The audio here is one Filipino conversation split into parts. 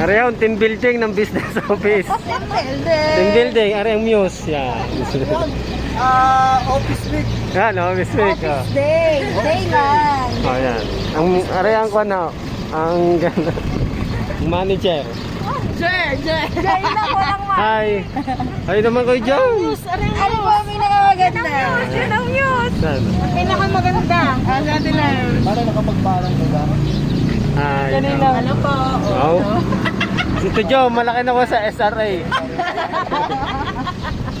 Ari yung team building ng business office. Team Building. building, ari ang muse. Yan. Ah, office week. Yan, office week. Oh. Office day. Day lang. Oh, yan. Ang ari ang kuan na, ang ganda. Manager. Jer, Jer. Day na ko lang ma. Hi. Hi naman kayo dyan. Ano po ang pinakamaganda? Yun ang news. Saan? Pinakamaganda. Ah, sa atin lang. Para nakapagparang ka ba? Hi. Ano po? Wow. Ito Jo, malaki na ko sa SRA.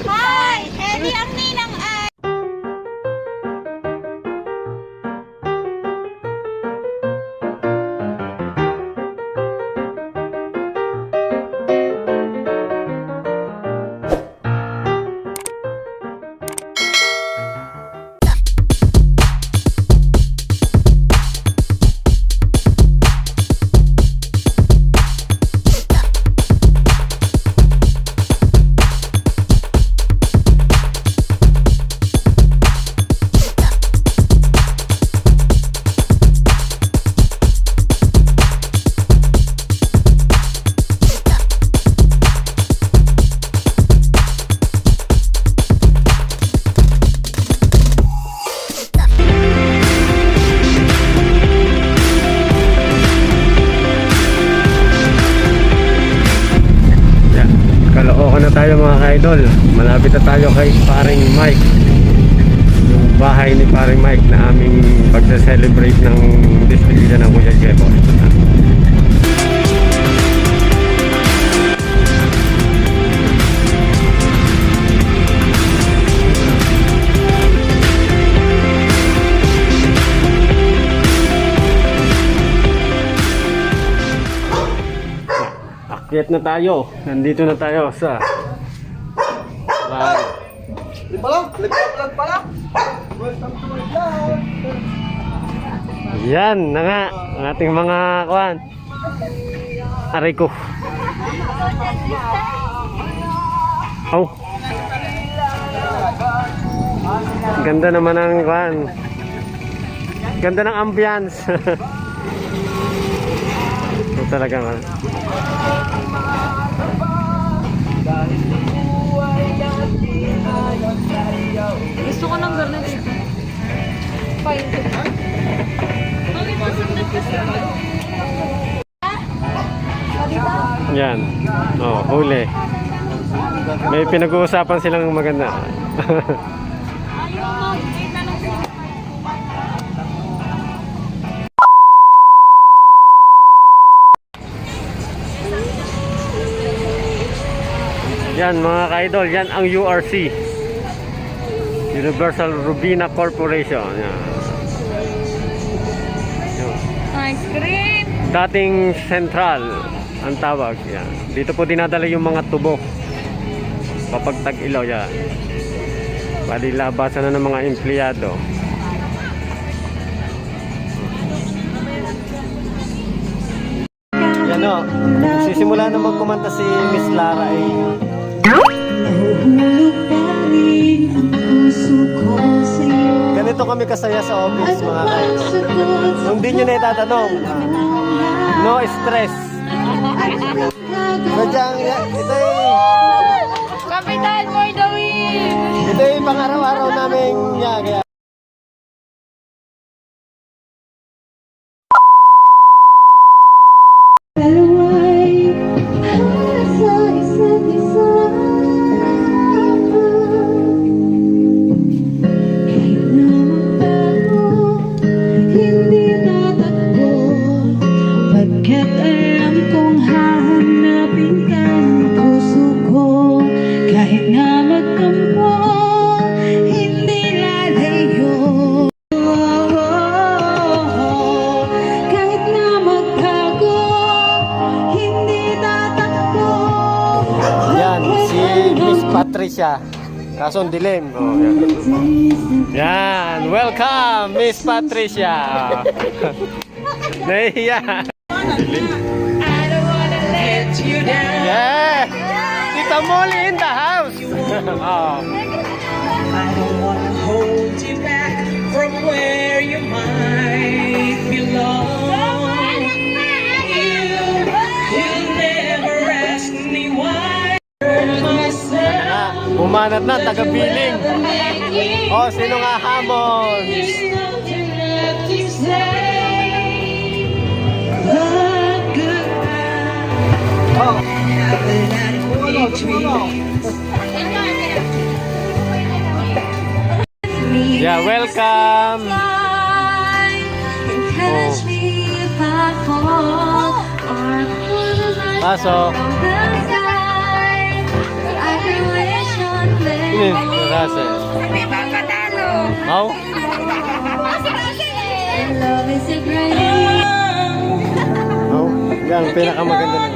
Hi! Eddie tayo mga ka-idol. Malapit na tayo kay paring Mike. Yung bahay ni paring Mike na aming pagsa-celebrate ng despedida ng Kuya Jebo. Akyat na tayo. Nandito na tayo sa. Di? Lipat lang pala. Welcome. Yan na nga ang ating mga kuan. Aray ko. Oh. Ganda naman ang kuan. Ganda ng ambience. Ito talaga man. Gusto ko ng garnet dito. Fine. Yan. Oh, huli. May pinag-uusapan silang maganda. Yan mga ka-idol, yan ang URC. Universal Rubina Corporation. Yan. Ice cream. Dating Central ang tawag. Yan. Dito po dinadala yung mga tubo. Kapag tag-ilaw yan. Bali labasan na ng mga empleyado. Yan o. Sisimula na magkumanta si Miss Lara ay ganito kami kasaya sa office mga kayo. Kung di nyo na itatanong, no stress. Sadyang, ya- ito ay, Kapitan for the win! ito ay pang-araw-araw namin ya, kaya Patricia. Kaso dilim. Oh, yan. yan, welcome Miss Patricia. Nahiya. Yeah! Tita Molly in the house. oh. I don't wanna hold you back from where you might belong. Bumanat na, taga-billing. Oh, sino nga hamon? Oh. Tumulo, tumulo. Yeah, welcome. Pull the Paso. Playing. Russell. Great How? Yan, pinakamaganda na.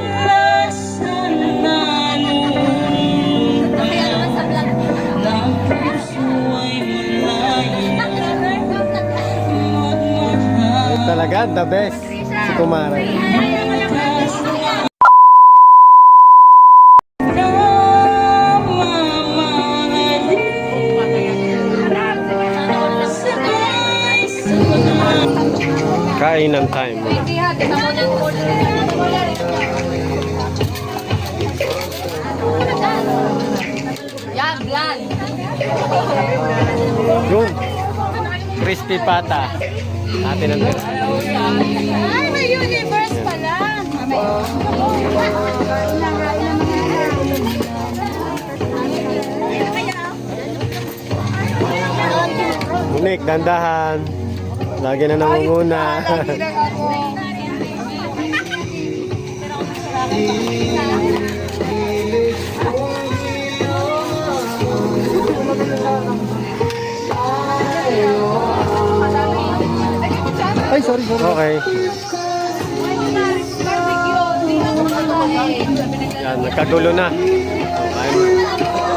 Yun talaga, the best. Si Kumara. Kainan time. Ng Yan, vlog. Yun. Crispy pata. Atin ang tira. Ay, may universe pala. Unik, dandahan. Lagi na nangunguna. Ay, sorry, sorry. okay. Yan, nagkagulo na. Okay.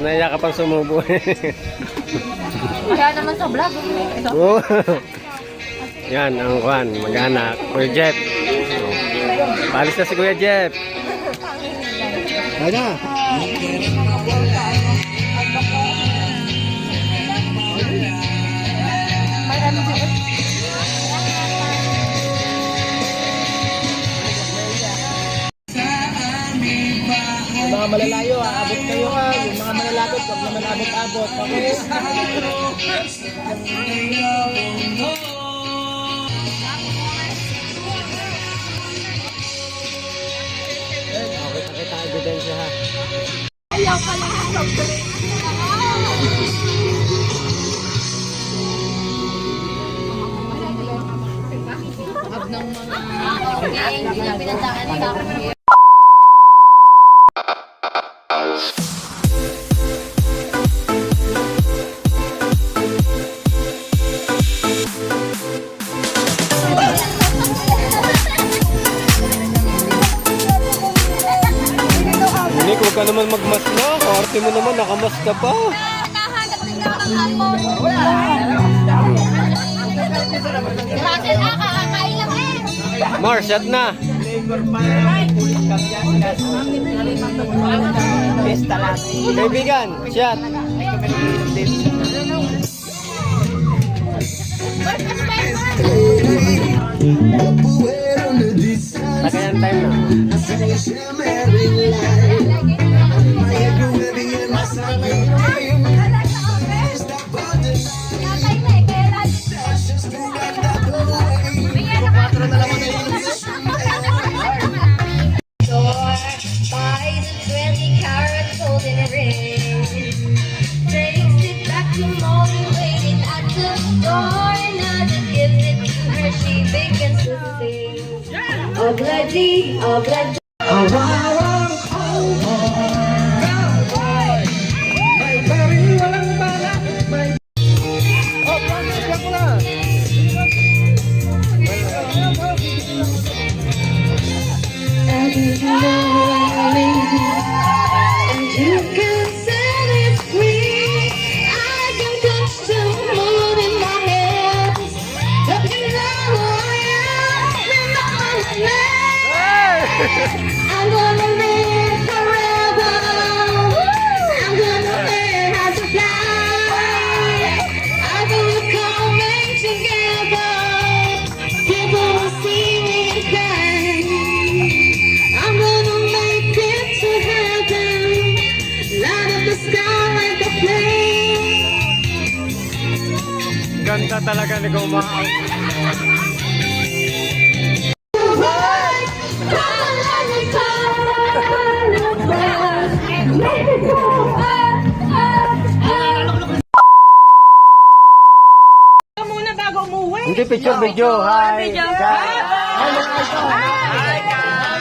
Mark, naiya ka pang sumubo. Kaya naman sa vlog. Ito. Oh. Yan, ang kwan, mag-anak. Kuya Jeff. Palis na si Kuya Jeff. Ay na. Mga malalayo, aabot kayo ha. Yung mga malalapit, huwag naman abot-abot. Okay? Okay, pakita ebidensya ha. Okay, hindi na pinantakan ni Kako. Unik, huwag ka naman magmas na. Karte mo naman, nakamas ka pa. Nahanap din ako ng almond. Russell, ah, kakakain lang eh. Mar, shot na. Kaibigan, shot. Tagayan time na. Avraji, Avraji. Talaga Gumao. muna bago umuwi. Hindi picture video. Hi. Hi. Hi mga idol.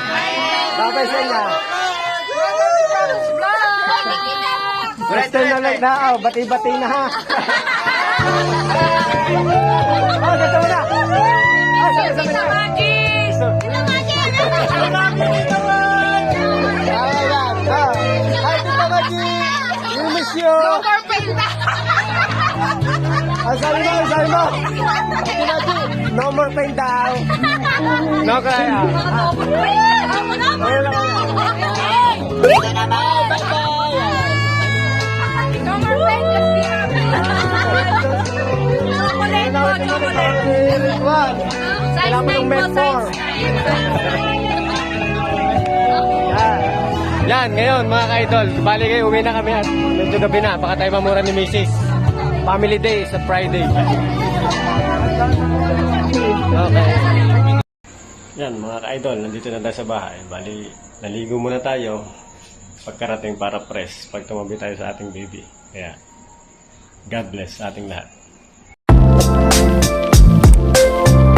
Babay sa inyo. Western na lang na. Bati-bati na ha. Oh, dito mo na. Ah, sabi sabi na. Ah. We miss you. Ang sabi mo, ang sabi mo. No more pain daw. No kaya. Ayun lang ako. Kailangan mo ng mentor. Yan. Yan, ngayon mga ka-idol, bali kayo, uwi na kami at medyo gabi na, baka tayo mamura ni Mrs. Family Day sa Friday. Okay. Yan mga ka-idol, nandito na tayo sa bahay. Bali, naligo muna tayo pagkarating para press pag tumabi tayo sa ating baby. Kaya, God bless sa ating lahat. you